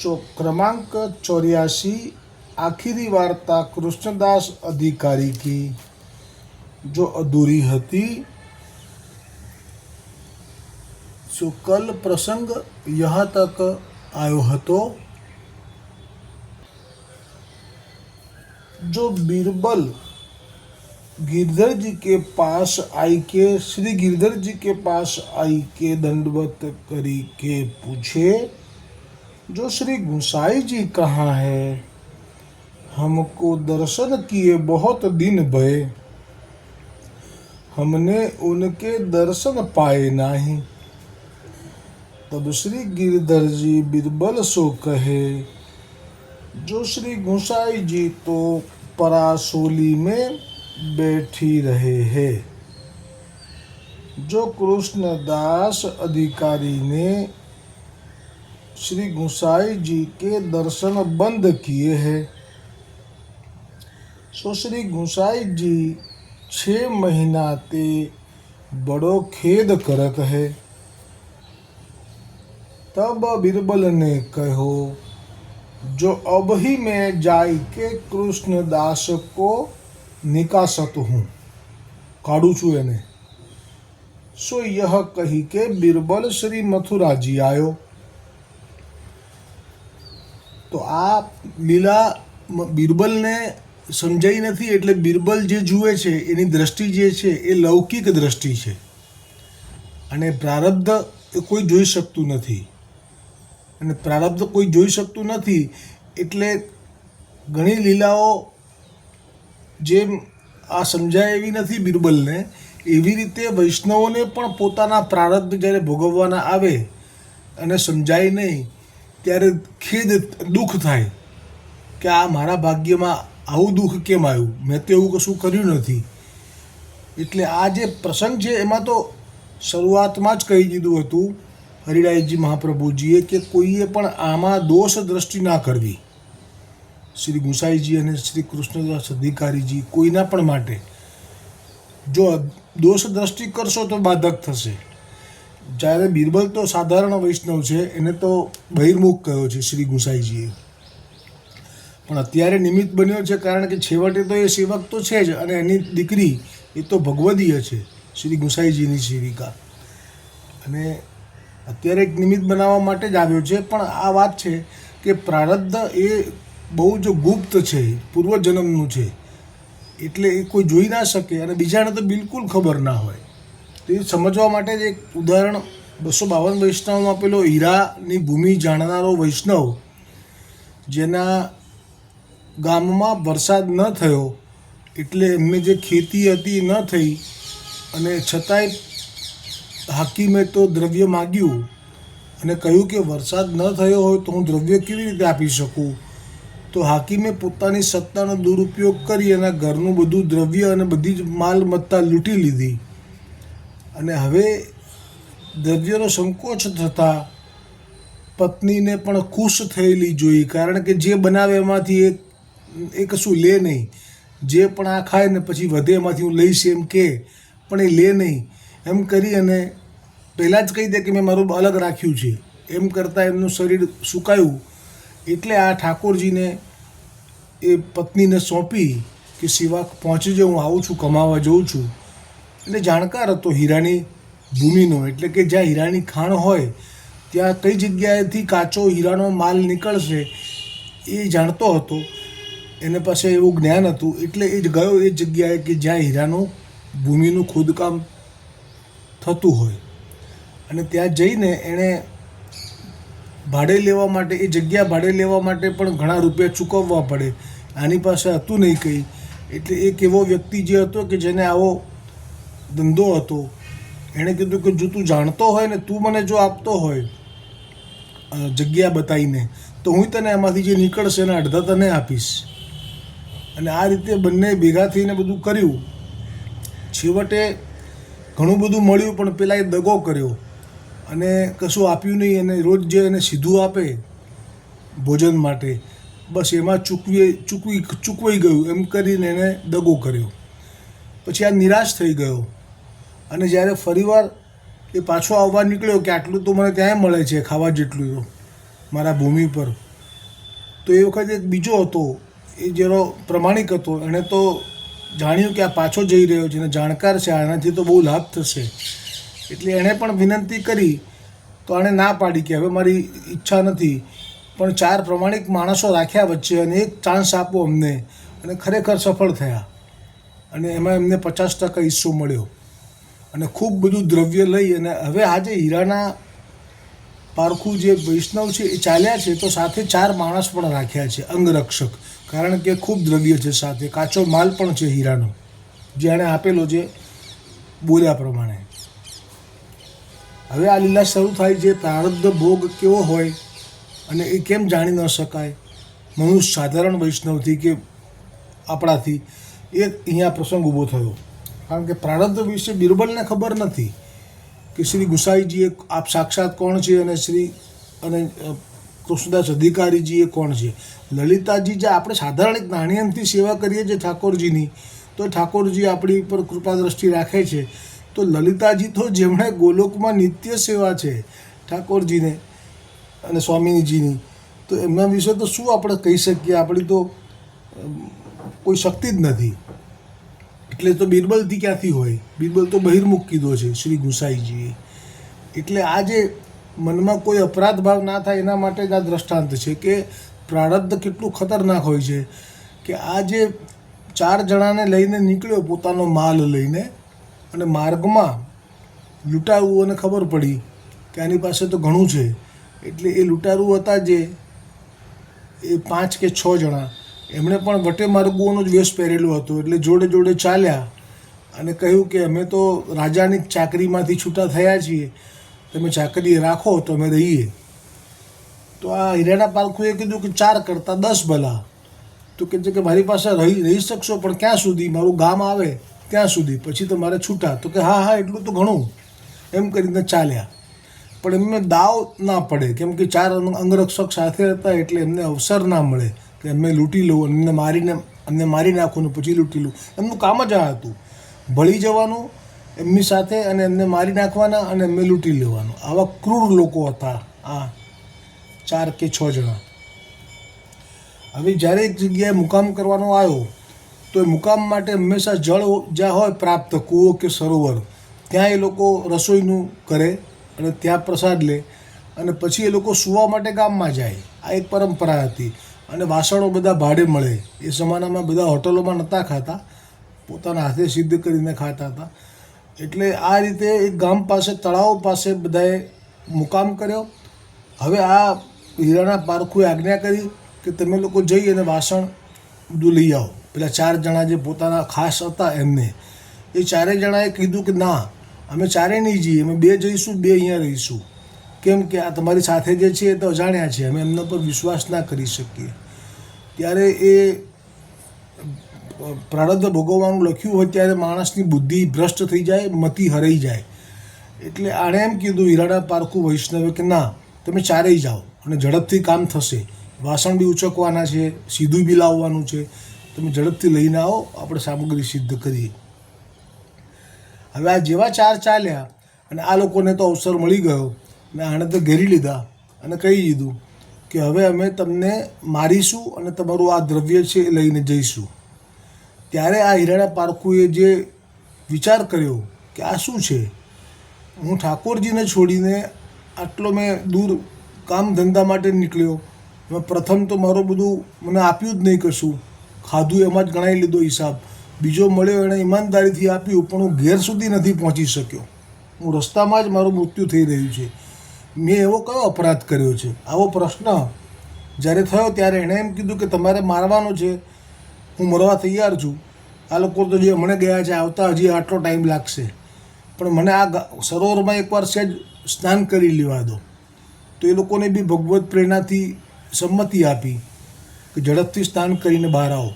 चो क्रमांक चौरासी, आखिरी वार्ता कृष्णदास अधिकारी की, जो अधूरी थी सो कल प्रसंग यहाँ तक आयो हतो। जो बीरबल गिरधर जी के पास आई के श्री गिरधर जी के पास आई के दंडवत करी के पूछे जो श्री गुसाई जी कहाँ है, हमको दर्शन किए बहुत दिन भय हमने उनके दर्शन पाए नहीं। तब श्री गिरधर जी बीरबल सो कहे, जो श्री गुसाई जी तो परासोली में बैठी रहे हैं। जो कृष्णदास अधिकारी ने श्री गोसाई जी के दर्शन बंद किए हैं। सो श्री गोसाई जी छ महीना ते बड़ो खेद करत है। तब बीरबल ने कहो, जो अब ही मैं जाय के कृष्णदास को निकासत हूँ काड़ू छू ने सो यह कही के बीरबल श्री मथुरा जी आयो। તો આ લીલા બિરબલને સમજાઈ નથી એટલે બિરબલ જે જુએ છે, એની દ્રષ્ટિ જે છે, એ લૌકિક દ્રષ્ટિ છે. અને પ્રારબ્ધ એ કોઈ જોઈ શકતું નથી. અને પ્રારબ્ધ કોઈ જોઈ શકતું નથી એટલે ઘણી લીલાઓ જેમ આ સમજાય એવી નથી બિરબલને, એવી રીતે વૈષ્ણવોને પણ પોતાના પ્રારબ્ધ જ્યારે ભોગવવાના આવે અને સમજાય નહીં ત્યારે ખેદ દુઃખ થાય કે આ મારા ભાગ્યમાં આવું દુઃખ કેમ આવ્યું? મેં તો એવું કશું કર્યું નથી. એટલે આ જે પ્રસંગ છે, એમાં તો શરૂઆતમાં જ કહી દીધું હતું હરિરાયજી મહાપ્રભુજીએ કે કોઈએ પણ આમાં દોષ દ્રષ્ટિ ના કરવી. શ્રી ગુસાઈજી અને શ્રી કૃષ્ણદાસ અધિકારીજી કોઈના પણ માટે જો દોષ દ્રષ્ટિ કરશો તો બાધક થશે. જ્યારે બિરબલ તો સાધારણ વૈષ્ણવ છે, એને તો બહિર્મુખ કહ્યો છે શ્રી ગુસાઈજીએ. પણ અત્યારે નિમિત્ત બન્યો છે કારણ કે છેવટે તો એ સેવક તો છે જ અને એની દીકરી એ તો ભગવદીય છે, શ્રી ગુસાઈજીની સેવિકા. અને અત્યારે એક નિમિત્ત બનાવવા માટે જ આવ્યો છે, પણ આ વાત છે કે પ્રારબ્ધ એ બહુ જ ગુપ્ત છે, પૂર્વજન્મનું છે. એટલે એ કોઈ જોઈ ના શકે અને બીજાને તો બિલકુલ ખબર ના હોય. એ સમજવા માટે જ એક ઉદાહરણ બસો બાવન વૈષ્ણવમાં પેલો હીરાની ભૂમિ જાણનારો વૈષ્ણવ, જેના ગામમાં વરસાદ ન થયો એટલે એમને જે ખેતી હતી ન થઈ અને છતાંય હાકીમે તો દ્રવ્ય માગ્યું અને કહ્યું કે વરસાદ ન થયો હોય તો હું દ્રવ્ય કેવી રીતે આપી શકું? તો હાકીમે પોતાની સત્તાનો દુરુપયોગ કરી અને ઘરનું બધું દ્રવ્ય અને બધી જ માલ મત્તા લૂંટી લીધી. અને હવે દ્રવ્યનો સંકોચ થતાં પત્નીને પણ ખુશ થયેલી જોઈ. કારણ કે જે બનાવે એમાંથી એ એ કશું લે નહીં. જે પણ આ ખાય ને પછી વધે એમાંથી હું લઈશ એમ કે, પણ એ લે નહીં. એમ કરી અને પહેલાં જ કહી દે કે મેં મારું અલગ રાખ્યું છે. એમ કરતાં એમનું શરીર સુકાયું. એટલે આ ઠાકોરજીને એ પત્નીને સોંપી કે સિવા પહોંચી હું આવું છું, કમાવા જઉં છું. એટલે જાણકાર હતો હીરાની ભૂમિનો. એટલે કે જ્યાં હીરાની ખાણ હોય, ત્યાં કઈ જગ્યાએથી કાચો હીરાનો માલ નીકળશે એ જાણતો હતો. એને પાસે એવું જ્ઞાન હતું. એટલે એ જ ગયો એ જગ્યાએ કે જ્યાં હીરાનું ભૂમિનું ખોદકામ થતું હોય. અને ત્યાં જઈને એણે ભાડે લેવા માટે, એ જગ્યા ભાડે લેવા માટે પણ ઘણા રૂપિયા ચૂકવવા પડે. આની પાસે હતું નહીં કંઈ. એટલે એક એવો વ્યક્તિ જે હતો કે જેને આવો ધંધો હતો. એણે કીધું કે જો તું જાણતો હોય ને, તું મને જો આપતો હોય જગ્યા બતાવીને, તો હું તને એમાંથી જે નીકળશે એના અડધા તને આપીશ. અને આ રીતે બંને ભેગા થઈને બધું કર્યું. છેવટે ઘણું બધું મળ્યું, પણ પેલા એ દગો કર્યો. અને કશું આપ્યું નહીં, અને રોજ જે એને સીધું આપે ભોજન માટે, બસ એમાં ચૂકવી ચૂકવી, ચૂકવાઈ ગયું, એમ કરીને એને દગો કર્યો. પછી આ નિરાશ થઈ ગયો. અને જ્યારે ફરીવાર એ પાછો આવવા નીકળ્યો કે આટલું તો મને ત્યાં મળે છે, ખાવા જેટલું મારા ભૂમિ પર, તો એ વખતે એક બીજો હતો, એ જેનો પ્રમાણિક હતો, એણે તો જાણ્યું કે આ પાછો જઈ રહ્યો છે અને જાણકાર છે, આનાથી તો બહુ લાભ થશે. એટલે એણે પણ વિનંતી કરી, તો આણે ના પાડી કે હવે મારી ઈચ્છા નથી, પણ ચાર પ્રમાણિક માણસો રાખ્યા વચ્ચે અને એક ચાન્સ આપો અમને, અને ખરેખર સફળ થયા. અને એમાં એમને પચાસ ટકા હિસ્સો મળ્યો. અને ખૂબ બધું દ્રવ્ય લઈ અને હવે આજે હીરાના પારખું જે વૈષ્ણવ છે એ ચાલ્યા છે, તો સાથે ચાર માણસ પણ રાખ્યા છે, અંગરક્ષક. કારણ કે ખૂબ દ્રવ્ય છે સાથે. કાચો માલ પણ છે હીરાનો, જે એણે આપેલો છે બોલ્યા પ્રમાણે. હવે આ લીલા શરૂ થાય છે, પ્રારબ્ધ ભોગ કેવો હોય અને એ કેમ જાણી ન શકાય? મનુષ્ય સાધારણ વૈષ્ણવથી કે આપણાથી? એ અહીંયા પ્રસંગ ઊભો થયો. કારણ કે પ્રારબ્ધ વિશે બિરબલને ખબર નથી કે શ્રી ગુસાઈજીએ આપ સાક્ષાત કોણ છે અને શ્રી અને કૃષ્ણદાસ અધિકારીજી એ કોણ છે? લલિતાજી જે આપણે સાધારણ એક નાણિયનથી સેવા કરીએ છીએ ઠાકોરજીની, તો ઠાકોરજી આપણી ઉપર કૃપા દ્રષ્ટિ રાખે છે. તો લલિતાજી તો જેમણે ગોલોકમાં નિત્ય સેવા છે ઠાકોરજીને અને સ્વામીજીની, તો એમના વિશે તો શું આપણે કહી શકીએ? આપણી તો કોઈ શક્તિ જ નથી. એટલે તો બિરબલથી ક્યાંથી હોય? બિરબલ તો બહિર્મુખ કીધો છે, શ્રી ગુસાઈજીએ. એટલે આ જે મનમાં કોઈ અપરાધ ભાવ ના થાય એના માટે જ આ દ્રષ્ટાંત છે કે પ્રારબ્ધ કેટલું ખતરનાક હોય છે કે આ જે ચાર જણાને લઈને નીકળ્યો પોતાનો માલ લઈને અને માર્ગમાં લૂંટારુઓને ખબર પડી કે આની પાસે તો ઘણું છે. એટલે એ લૂંટારુ હતા જે એ પાંચ કે છ જણા એમણે પણ વટે માર્ગુઓનો જ વેશ પહેરેલો હતો, એટલે જોડે જોડે ચાલ્યા. અને કહ્યું કે અમે તો રાજાની ચાકરીમાંથી છૂટા થયા છીએ. તમે ચાકરી રાખો તો અમે રહીએ. તો આ હિરાણા પાલખુએ કીધું કે ચાર કરતાં દસ ભલા. તો કે છે કે મારી પાસે રહી રહી શકશો, પણ ક્યાં સુધી? મારું ગામ આવે ત્યાં સુધી, પછી તો મારે છૂટા. તો કે હા હા, એટલું તો ઘણું. એમ કરીને ચાલ્યા. પણ એમને દાવ ના પડે, કેમ કે ચાર અંગ- અંગરક્ષક સાથે હતા, એટલે એમને અવસર ના મળે. કે એમને લૂંટી લઉં એમને મારીને એમને મારી નાખું ને પછી લૂંટી લઉં. એમનું કામ જ આ હતું. ભળી જવાનું, એમની સાથે અને એમને મારી નાખવાના અને એમને લૂંટી લેવાનું. આવા ક્રૂર લોકો હતા આ ચાર કે છ જણા. હવે જ્યારે એક જગ્યાએ મુકામ કરવાનો આવ્યો, તો એ મુકામ માટે હંમેશા જળ જ્યાં હોય પ્રાપ્ત, કૂવો કે સરોવર, ત્યાં એ લોકો રસોઈનું કરે અને ત્યાં પ્રસાદ લે અને પછી એ લોકો સૂવા માટે ગામમાં જાય. આ એક પરંપરા હતી. અને વાસણો બધા ભાડે મળે. એ જમાનામાં બધા હોટલોમાં નહોતા ખાતા. પોતાના હાથે સિદ્ધ કરીને ખાતા હતા. એટલે આ રીતે એક ગામ પાસે, તળાવ પાસે બધાએ મુકામ કર્યો. હવે આ હીરાના પારખુએ આજ્ઞા કરી કે તમે લોકો જઈ અને વાસણ બધું લઈ આવો. પેલા ચાર જણા જે પોતાના ખાસ હતા એમને. એ ચારેય જણાએ કીધું કે ના, અમે ચારે નહીં જઈએ. અમે બે જઈશું, બે અહીંયા રહીશું. કેમ કે આ તમારી સાથે જે છે એ તો અજાણ્યા છે અમે એમના પર વિશ્વાસ ના કરી શકીએ. ત્યારે એ પ્રારબ્ધ ભોગવવાનું લખ્યું હોય ત્યારે માણસની બુદ્ધિ ભ્રષ્ટ થઈ જાય, મતિ હરાઈ જાય. એટલે આણે એમ કીધું હીરાણા પારખું વૈષ્ણવે કે ના? તમે ચારેય જાઓ અને ઝડપથી કામ થશે. વાસણ બી ઉચકવાના છે, સીધું બી લાવવાનું છે. તમે ઝડપથી લઈને આવો, આપણે સામગ્રી સિદ્ધ કરીએ. હવે આ જેવા ચાર ચાલ્યા અને આ લોકોને તો અવસર મળી ગયો. ને આણે તો ઘેરી લીધા અને કહી દીધું કે હવે અમે તમને મારીશું અને તમારું આ દ્રવ્ય છે એ લઈને જઈશું. ત્યારે આ હિરાણા પારખુએ જે વિચાર કર્યો કે આ શું છે? હું ઠાકોરજીને છોડીને આટલો મેં દૂર કામ ધંધા માટે નીકળ્યો. મેં પ્રથમ તો મારું બધું મને આપ્યું જ નહીં કશું. ખાધું એમાં જ ગણાવી લીધો હિસાબ. બીજો મળ્યો એણે ઈમાનદારીથી આપ્યું, પણ હું ઘેર સુધી નથી પહોંચી શક્યો. હું રસ્તામાં જ મારું મૃત્યુ થઈ રહ્યું છે. મેં એવો કયો અપરાધ કર્યો છે? આવો પ્રશ્ન. જ્યારે થયો ત્યારે એણે એમ કીધું કે તમારે મારવાનો છે. હું મરવા તૈયાર છું. આ લોકો તો જે મને ગયા છે, આવતા હજી આટલો ટાઈમ લાગશે. પણ મને આ સરોવરમાં એકવાર સહેજ સ્નાન કરી લેવા દો. તો એ લોકોને બી ભગવત પ્રેરણાથી સંમતિ આપી કે ઝડપથી સ્નાન કરીને બહાર આવો.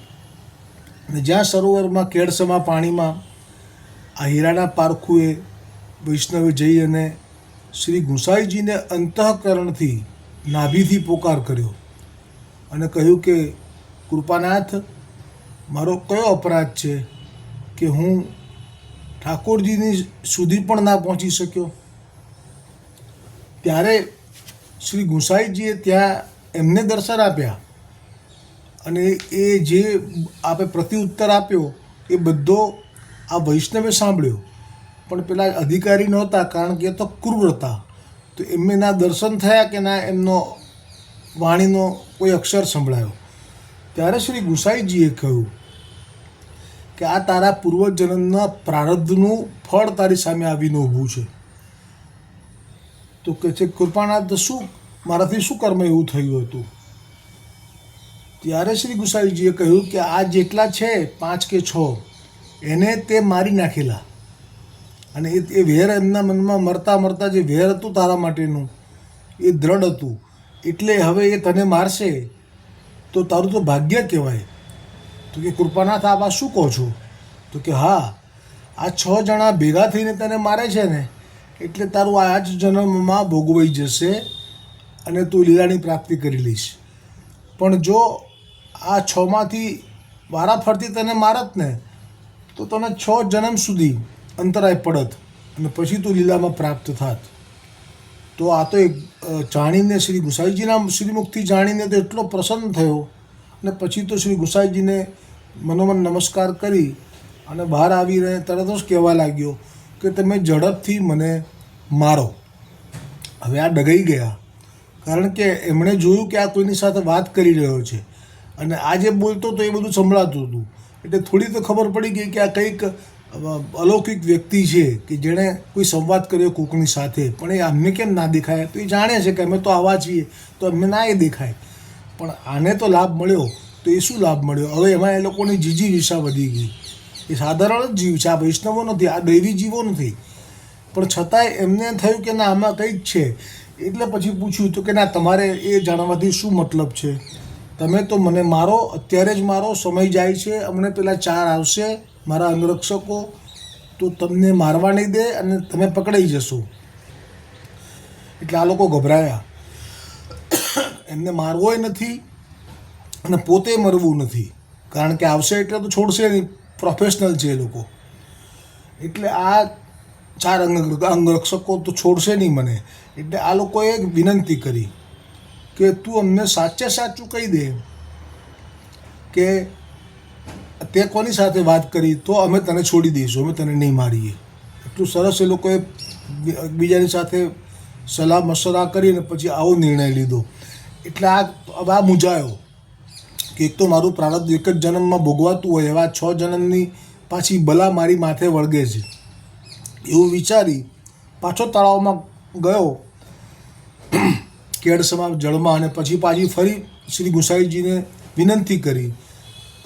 અને જ્યાં સરોવરમાં કેળસમા પાણીમાં આ હીરાના પારખુએ વૈષ્ણવે જઈ અને શ્રી ગુસાઈજીને અંતઃકરણથી નાભીથી પોકાર કર્યો અને કહ્યું કે, કૃપાનાથ, મારો કયો અપરાધ છે કે હું ઠાકોરજીની સુધી પણ ના પહોંચી શક્યો? ત્યારે શ્રી ગુસાઈજીએ ત્યાં એમને દર્શન આપ્યા અને એ જે આપે પ્રત્યુત્તર આપ્યો એ બધો આ વૈષ્ણવે સાંભળ્યો. પણ પેલા અધિકારી નહોતા, કારણ કે એ તો ક્રૂર હતા. તો એમને ના દર્શન થયા કે ના એમનો વાણીનો કોઈ અક્ષર સંભળાયો. ત્યારે શ્રી ગુસાઈજીએ કહ્યું કે આ તારા પૂર્વજન્મના પ્રારબ્ધનું ફળ તારી સામે આવીને ઊભું છે. તો કે છે, કૃપાનાથ શું? મારાથી શું કર્મ એવું થયું હતું? ત્યારે શ્રી ગુસાઈજીએ કહ્યું કે આ જેટલા છે, પાંચ કે છ, એને તે મારી નાખેલા. અને એ એ વેર એમના મનમાં મરતા મરતા જે વેર હતું તારા માટેનું, એ દ્રઢ હતું. એટલે હવે એ તને મારશે, તો તારું તો ભાગ્ય કહેવાય. તો કે કૃપાનાથ આપ આ શું કહો છો? તો કે હા, આ છ જણા ભેગા થઈને તને મારે છે ને, એટલે તારું આ જ જન્મમાં ભોગવાઈ જશે અને તું લીલાની પ્રાપ્તિ કરી લઈશ. પણ જો આ છમાંથી વારાફરતી તને મારત ને, તો તને છ જન્મ સુધી અંતરાય પડત અને પછી તું લીલામાં પ્રાપ્ત થાત. તો આ તો એક જાણીને શ્રી ગુસાઈજીના શ્રીમુખથી જાણીને તો એટલો પ્રસન્ન થયો અને પછી તો શ્રી ગુસાઈજીને મનોમન નમસ્કાર કરી અને બહાર આવીને તરત જ કહેવા લાગ્યો કે તમે ઝડપથી મને મારો. હવે આ ડગાઈ ગયા. કારણ કે એમણે જોયું કે આ કોઈની સાથે વાત કરી રહ્યો છે. અને આ જે બોલતો હતો એ બધું સંભળાતું હતું. એટલે થોડી તો ખબર પડી ગઈ કે આ કંઈક અલૌકિક વ્યક્તિ છે કે જેણે કોઈ સંવાદ કર્યો કોકની સાથે, પણ એ અમને કેમ ના દેખાય? તો એ જાણે છે કે અમે તો આવા છીએ, તો અમને ના એ દેખાય. પણ આને તો લાભ મળ્યો, તો એ શું લાભ મળ્યો? હવે એમાં એ લોકોની જીજી વિષા વધી ગઈ. એ સાધારણ જ જીવ છે, આ વૈષ્ણવો નથી, આ દૈવી જીવો નથી. પણ છતાંય એમને થયું કે ના, આમાં કંઈક છે. એટલે પછી પૂછ્યું, તો કે ના, તમારે એ જાણવાથી શું મતલબ છે? તમે તો મને મારો, અત્યારે જ મારો, સમય જાય છે અમને પેલા ચાર આવશે. મારા અંગરક્ષકો, તો તમને મારવા નહીં દે અને તમે પકડાઈ જશો. એટલે આ લોકો ગભરાયા. એમને મારવોય નથી અને પોતે મરવું નથી. કારણ કે આવશે એટલે તો છોડશે નહીં. પ્રોફેશનલ છે એ લોકો. એટલે આ ચાર અંગ, અંગરક્ષકો તો છોડશે નહીં મને. એટલે આ લોકોએ વિનંતી કરી કે તું અમને સાચે સાચું કહી દે કે તે કોની સાથે વાત કરી, તો અમે તને છોડી દઈશું, અમે તને નહીં મારીએ. એટલું સરસ એ લોકોએ બીજાની સાથે સલાહ મશવરા કરીને પછી આવો નિર્ણય લીધો. એટલે આ આ મૂંઝાયો કે એક તો મારું પ્રારબ્ધ એક જ જન્મમાં ભોગવાતું હોય એવા છ જન્મની પાછી બલા મારી માથે વળગે છે. એવું વિચારી પાછો તળાવમાં ગયો. કેળસમા જળમાં અને પછી પાછી ફરી શ્રી ગુસાઈજીને વિનંતી કરી.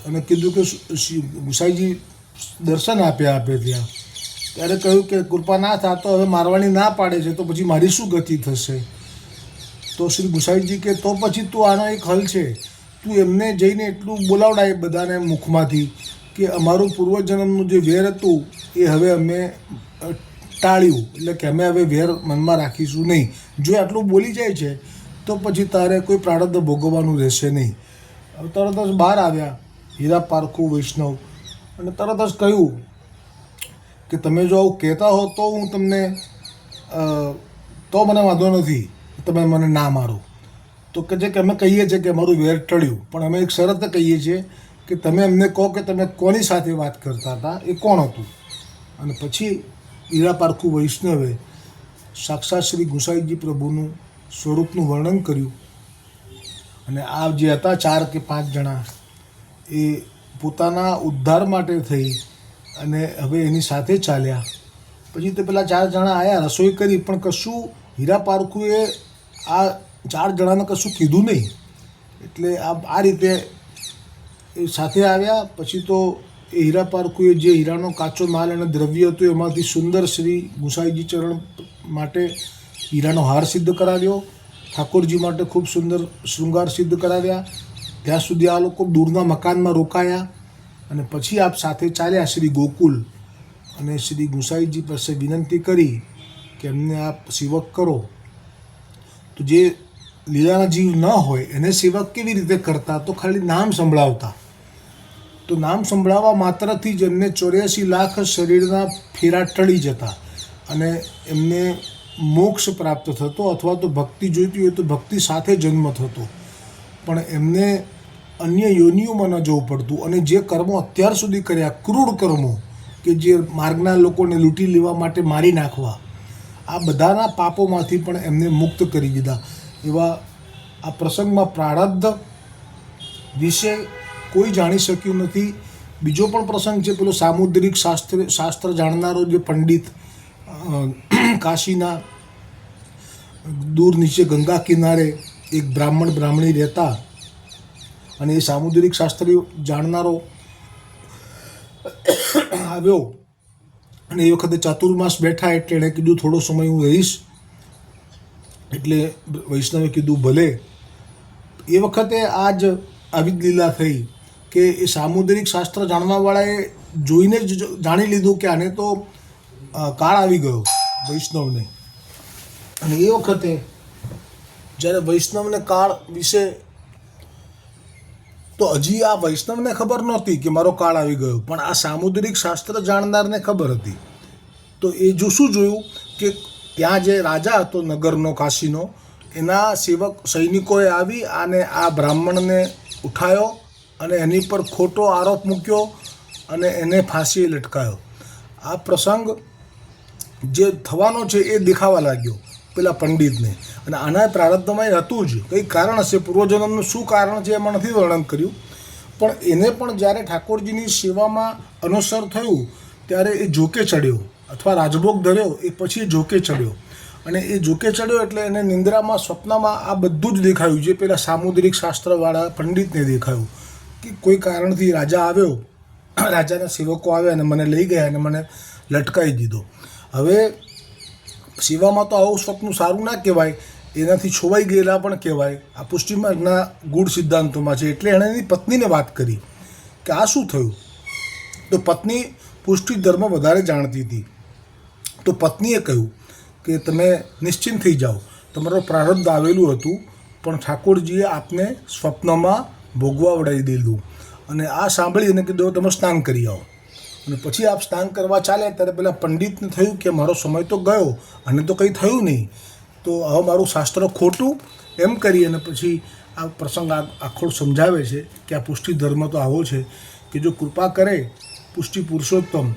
અને કીધું કે ગુસાઈજી દર્શન આપ્યા આપે ત્યાં. ત્યારે કહ્યું કે કૃપાનાથ આ તો હવે મારવાની ના પાડે છે, તો પછી મારી શું ગતિ થશે? તો શ્રી ગુસાઈજી કે, તો પછી તું આનો એક હલ છે. તું એમને જઈને એટલું બોલાવડાય બધાને મુખમાંથી કે અમારું પૂર્વજન્મનું જે વેર હતું, એ હવે અમે ટાળ્યું. એટલે કે અમે હવે વેર મનમાં રાખીશું નહીં. જો આટલું બોલી જાય છે, તો પછી તારે કોઈ પ્રારબ્ધ ભોગવવાનું રહેશે નહીં. તરત જ બહાર આવ્યા. હીરા પારખું વૈષ્ણવ. અને તરત જ કહ્યું કે તમે જો આવું કહેતા હો તો હું તમને તો મને વાંધો નથી તમે મને ના મારો. તો કે જે કે અમે કહીએ છીએ કે અમારું વેર ટળ્યું. પણ અમે એક શરત કહીએ છીએ કે તમે અમને કહો કે તમે કોની સાથે વાત કરતા હતા? એ કોણ હતું? અને પછી ઈરા પારખું વૈષ્ણવે સાક્ષાત શ્રી ગુસાઈજી પ્રભુનું સ્વરૂપનું વર્ણન કર્યું. અને આ જે હતા ચાર કે પાંચ જણા એ પોતાના ઉદ્ધાર માટે થઈ અને હવે એની સાથે ચાલ્યા. પછી તે પેલા ચાર જણા આવ્યા રસોઈ કરી, પણ કશું હીરા પારખુએ આ ચાર જણાને કશું કીધું નહીં. એટલે આ આ રીતે એ સાથે આવ્યા, પછી તો એ હીરા પારખુએ જે હીરાનો કાચો માલ અને દ્રવ્ય હતું એમાંથી સુંદર શ્રી ગુસાઈજી ચરણ માટે હીરાનો હાર સિદ્ધ કરાવ્યો. ઠાકોરજી માટે ખૂબ સુંદર શૃંગાર સિદ્ધ કરાવ્યા. ત્યાં સુધી આ લોકો દૂરના મકાનમાં રોકાયા અને પછી આપ સાથે ચાલ્યા શ્રી ગોકુલ અને શ્રી ગુસાઈજી પાસે વિનંતી કરી કે એમને આપ સેવક કરો. તો જે લીલાના જીવ ન હોય એને સેવક કેવી રીતે કરતા? તો ખાલી નામ સંભળાવતા. તો નામ સંભળાવવા માત્રથી જ એમને ચોર્યાસી લાખ શરીરના ફેરા ટળી જતા અને એમને મોક્ષ પ્રાપ્ત થતો અથવા તો ભક્તિ જોઈતી હોય તો ભક્તિ સાથે જન્મ થતો. પણ એમને અન્ય યોનિઓમાં ન જવું પડતું. અને જે કર્મો અત્યાર સુધી કર્યા, ક્રૂર કર્મો, કે જે માર્ગના લોકોને લૂંટી લેવા માટે મારી નાખવા, આ બધાના પાપોમાંથી પણ એમને મુક્ત કરી દીધા. એવા આ પ્રસંગમાં પ્રારબ્ધ વિશે કોઈ જાણી શક્યું નથી. બીજો પણ પ્રસંગ છે, પેલો સામુદ્રિક શાસ્ત્ર શાસ્ત્ર જાણનારો જે પંડિત કાશીના દૂર નીચે ગંગા કિનારે એક બ્રાહ્મણ બ્રાહ્મણી રહેતા અને એ સામુદ્રિક શાસ્ત્રી જાણનારો આવ્યો અને એ વખતે ચાતુર્માસ બેઠા એટલે એણે કીધું, થોડો સમય હું રહીશ. એટલે વૈષ્ણવે કીધું, ભલે. એ વખતે આ જ આવી જ લીલા થઈ કે એ સામુદ્રિક શાસ્ત્ર જાણવાવાળાએ જોઈને જ જાણી લીધું કે આને તો કાળ આવી ગયો વૈષ્ણવને. અને એ વખતે જ્યારે વૈષ્ણવને કાળ વિશે તો હજી આ વૈષ્ણવને ખબર નહોતી કે મારો કાળ આવી ગયો. પણ આ સામુદ્રિક શાસ્ત્ર જાણનારને ખબર હતી. તો એ જો શું જોયું કે ત્યાં જે રાજા હતો નગરનો, કાશીનો, એના સેવક સૈનિકોએ આવી અને આ બ્રાહ્મણને ઉઠાયો અને એની પર ખોટો આરોપ મૂક્યો અને એને ફાંસીએ લટકાયો. આ પ્રસંગ જે થવાનો છે એ દેખાવા લાગ્યો. પેલા પંડિતને. અને આના પ્રારબ્ધમાં એ હતું જ. કંઈ કારણ હશે પૂર્વજન્મનું શું કારણ છે એમાં નથી વર્ણન કર્યું. પણ એને પણ જ્યારે ઠાકોરજીની સેવામાં અનુસર થયું, ત્યારે એ જોકે ચડ્યો. અથવા રાજભોગ ધર્યો, એ પછી જોકે ચડ્યો. અને એ જોકે ચડ્યો એટલે એને નિંદ્રામાં, સ્વપ્નમાં આ બધું જ દેખાયું. જે પેલા સામુદ્રિક શાસ્ત્રવાળા પંડિતને દેખાયું. કે કોઈ કારણથી રાજા આવ્યો, રાજાના સેવકો આવ્યા અને મને લઈ ગયા અને મને લટકાવી દીધો. હવે સેવામાં તો આવું સ્વપ્ન સારું ના કહેવાય, એનાથી છોવાઈ ગયેલા પણ કહેવાય. આ પુષ્ટિમાર્ગના ગૂઢ સિદ્ધાંતોમાં છે. એટલે એણે એની પત્નીને વાત કરી કે આ શું થયું? તો પત્ની પુષ્ટિ ધર્મ વધારે જાણતી હતી. તો પત્નીએ કહ્યું કે તમે નિશ્ચિંત થઈ જાઓ. તમારો પ્રારબ્ધ આવેલું હતું, પણ ઠાકોરજીએ આપને સ્વપ્નમાં ભોગવા વડાવી દીધું અને આ સાંભળી અને કીધું તમે સ્નાન કરી આવો. અને પછી આપ સ્નાન કરવા ચાલ્યા ત્યારે પેલા પંડિતને થયું કે મારો સમય તો ગયો, અને તો કંઈ થયું નહીં. તો હવે મારું શાસ્ત્ર ખોટું એમ કરી અને પછી આ પ્રસંગ આખો સમજાવે છે કે આ પુષ્ટિ ધર્મ તો આવો છે કે જો કૃપા કરે પુષ્ટિ પુરુષોત્તમ,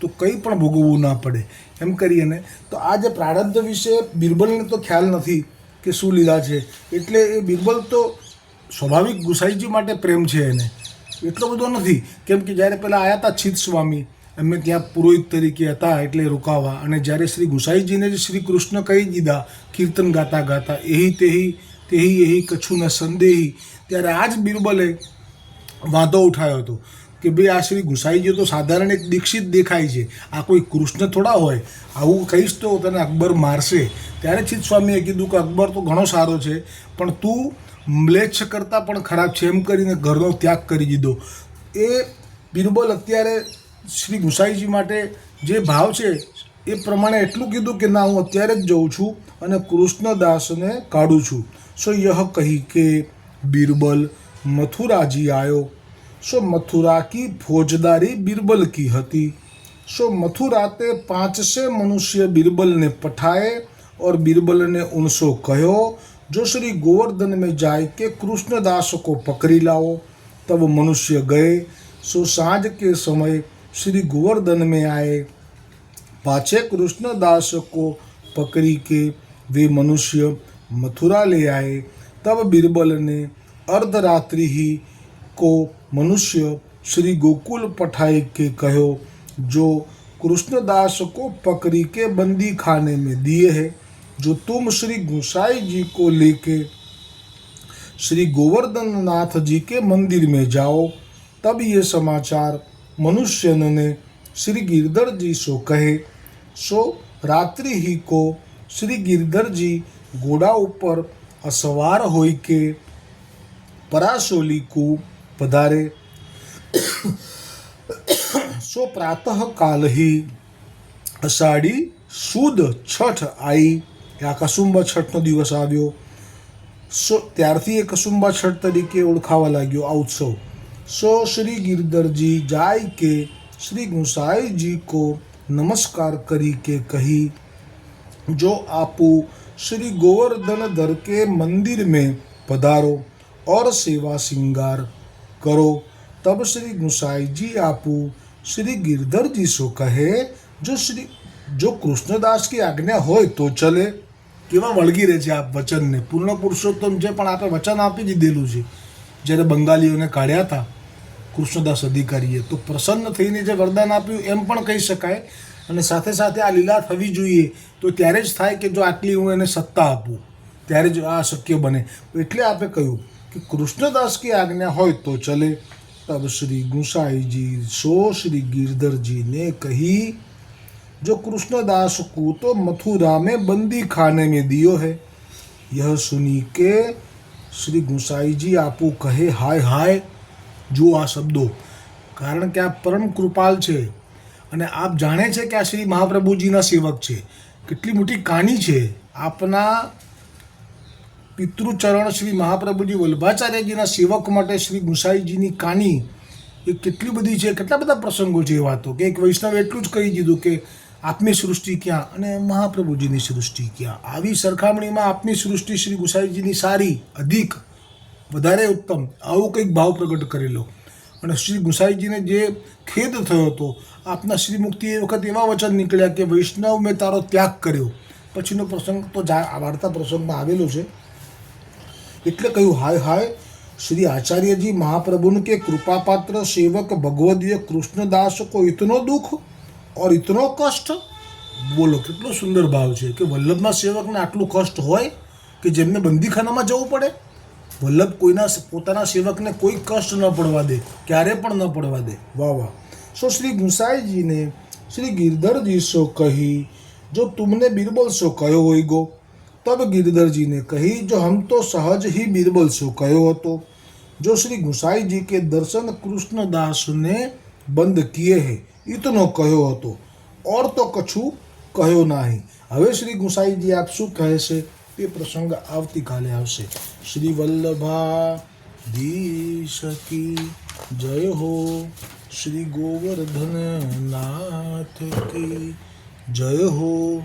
તો કંઈ પણ ભોગવવું ના પડે. એમ કરી અને તો આ જે પ્રારબ્ધ વિશે બિરબલને તો ખ્યાલ નથી કે શું લીધા છે. એટલે એ બિરબલ તો સ્વાભાવિક ગુસાઈજી માટે પ્રેમ છે એને. એટલો બધો નથી. કેમ કે જ્યારે પહેલાં આવ્યા હતા છીત સ્વામી, એમને ત્યાં પુરોહિત તરીકે હતા એટલે રોકાવા. અને જ્યારે શ્રી ગુસાઈજીને જે શ્રી કૃષ્ણ કહી દીધા, કીર્તન ગાતા ગાતા, એહી તેહી તેહી એહી ન સંદેહી. ત્યારે આ જ બિરબલે વાંધો ઉઠાવ્યો હતો કે ભાઈ આ શ્રી ગુસાઈજી તો સાધારણ એક દીક્ષિત દેખાય છે. આ કોઈ કૃષ્ણ થોડા હોય, આવું કહીશ તો તને અકબર મારશે. ત્યારે ચિત સ્વામીએ કીધું કે અકબર તો ઘણો સારો છે, પણ તું મ્લેચ્છ કરતાં પણ ખરાબ છે. એમ કરીને ઘરનો ત્યાગ કરી દીધો. એ બિરબલ અત્યારે શ્રી ગુસાઈજી માટે જે ભાવ છે, એ પ્રમાણે એટલું કીધું કે ના, હું અત્યારે જ જઉં છું અને કૃષ્ણદાસને કાઢું છું. સો યહ કહી કે, બિરબલ મથુરાજી આવ્યો સો મથુરા કી ફોજદારી બિરબલ કી હતી. સો મથુરા તે પાંચસે મનુષ્ય બિરબલને પઠાએ ઓર બિરબલને ઉનસો કહ્યો. जो श्री गोवर्धन में जाए के कृष्णदास को पकड़ी लाओ, तब मनुष्य गए। सो साँझ के समय श्री गोवर्धन में आए। पाछे कृष्णदास को पकड़ी के वे मनुष्य मथुरा ले आए। तब बीरबल ने अर्धरात्रि ही को मनुष्य श्री गोकुल पठाए के कहो, जो कृष्णदास को पकड़ी के बंदी खाने में दिए है। जो तुम श्री गोसाई जी को लेके श्री गोवर्धन नाथ जी के मंदिर में जाओ, तब ये समाचार मनुष्य ने श्री गिरधर जी सो कहे। सो रात्रि ही को श्री गिरधर जी घोड़ा ऊपर असवार हो के परासोली को पधारे। सो प्रातः काल ही अषाढ़ी शुद्ध छठ आई। એ આ કસુંબા છઠનો દિવસ આવ્યો સો ત્યારથી એ કસુંબા છઠ તરીકે ઓળખાવા લાગ્યો આ ઉત્સવ સો શ્રી ગિરધરજી જાય કે શ્રી ગુસાઈજી કો નમસ્કાર કરી કે કહી जो आपू श्री गोवर्धन धर के मंदिर में पधारो और सेवा श्रृंगार करो तब श्री गुसाई जी आपू श्री गिरधर जी सो कहे जो श्री જો કૃષ્ણદાસ કી આજ્ઞા હોય તો ચલે કેવા વળગી રહે છે આ વચનને? પૂર્ણ પુરુષોત્તમ જે પણ આપણે વચન આપી દીધેલું છે, જ્યારે બંગાળીઓને કાઢ્યા હતા, કૃષ્ણદાસ અધિકારીએ, તો પ્રસન્ન થઈને જે વરદાન આપ્યું એમ પણ કહી શકાય. અને સાથે સાથે આ લીલા થવી જોઈએ, તો ત્યારે જ થાય કે જો આટલી હું એને સત્તા આપું, ત્યારે જ આ શક્ય બને. એટલે આપણે કહ્યું કે કૃષ્ણદાસ કે આજ્ઞા હોય તો ચલે. તબ શ્રી ગુસાઈજી સો શ્રી ગિરધરજીને કહી जो कृष्णदास को तो मथुरा में बंदी खाने में दियो है यह सुनी के શ્રી ગુસાઈજી આપું કહે હાય હાય જુઓ આ શબ્દો કારણ કે આ પરમ કૃપાલ છે અને આપ જાણે છે કે આ શ્રી મહાપ્રભુજીના સેવક છે કેટલી મોટી કહાની છે આપના પિતૃચરણ શ્રી મહાપ્રભુજી વલ્ભાચાર્યજીના સેવક માટે શ્રી ગુસાઈજીની કાની એ કેટલી બધી છે કેટલા બધા પ્રસંગો છે એ વાતો કે એક વૈષ્ણવ એટલું જ કહી દીધું કે આપની સૃષ્ટિ ક્યાં? અને મહાપ્રભુજીની સૃષ્ટિ ક્યાં? આવી સરખામણીમાં આપની સૃષ્ટિ શ્રી ગુસાઈજીની સારી, અધિક, વધારે ઉત્તમ, આવો કંઈક ભાવ પ્રગટ કરેલો. અને શ્રી ગુસાઈજીને જે ખેદ થયો હતો, આપના શ્રી મુક્તિ એ વખત એવા વચન નીકળ્યા કે વૈષ્ણવ મેં તારો ત્યાગ કર્યો. પછીનો પ્રસંગ તો વાર્તા પ્રસંગમાં આવેલો છે. એટલે કહ્યું, હાય હાય, શ્રી આચાર્યજી મહાપ્રભુન કે કૃપાપાત્ર સેવક ભગવદીય કૃષ્ણદાસ કો ઇતનો દુઃખ? ઓર ઇતનો કષ્ટ બોલો, કેટલો સુંદર ભાવ છે કે વલ્લભના સેવકને આટલું કષ્ટ હોય કે જેમને બંદીખાનામાં જવું પડે? વલ્લભ કોઈના પોતાના સેવકને કોઈ કષ્ટ ન પડવા દે, ક્યારે પણ ન પડવા દે. વાહ વાહ. સો શ્રી ગુસાઈજીને શ્રી ગિરધરજી સો કહી, જો તુમને બિરબલ સો કયો હોય ગો તબ ગિરધરજીને કહી, જો હમ તો સહજ હી બિરબલ સો કયો હતો? જો શ્રી ગુસાઈજી કે દર્શન કૃષ્ણદાસને બંધ કિયે હે ઈતનો કહ્યો હતો? ઓર તો કછું કહ્યો નહીં. હવે શ્રી ગુસાઈજી આપ શું કહે છે? તે પ્રસંગ આવતીકાલે આવશે. શ્રી વલ્લભા દીશકી જય હો. શ્રી ગોવર્ધન નાથ કી જય હો.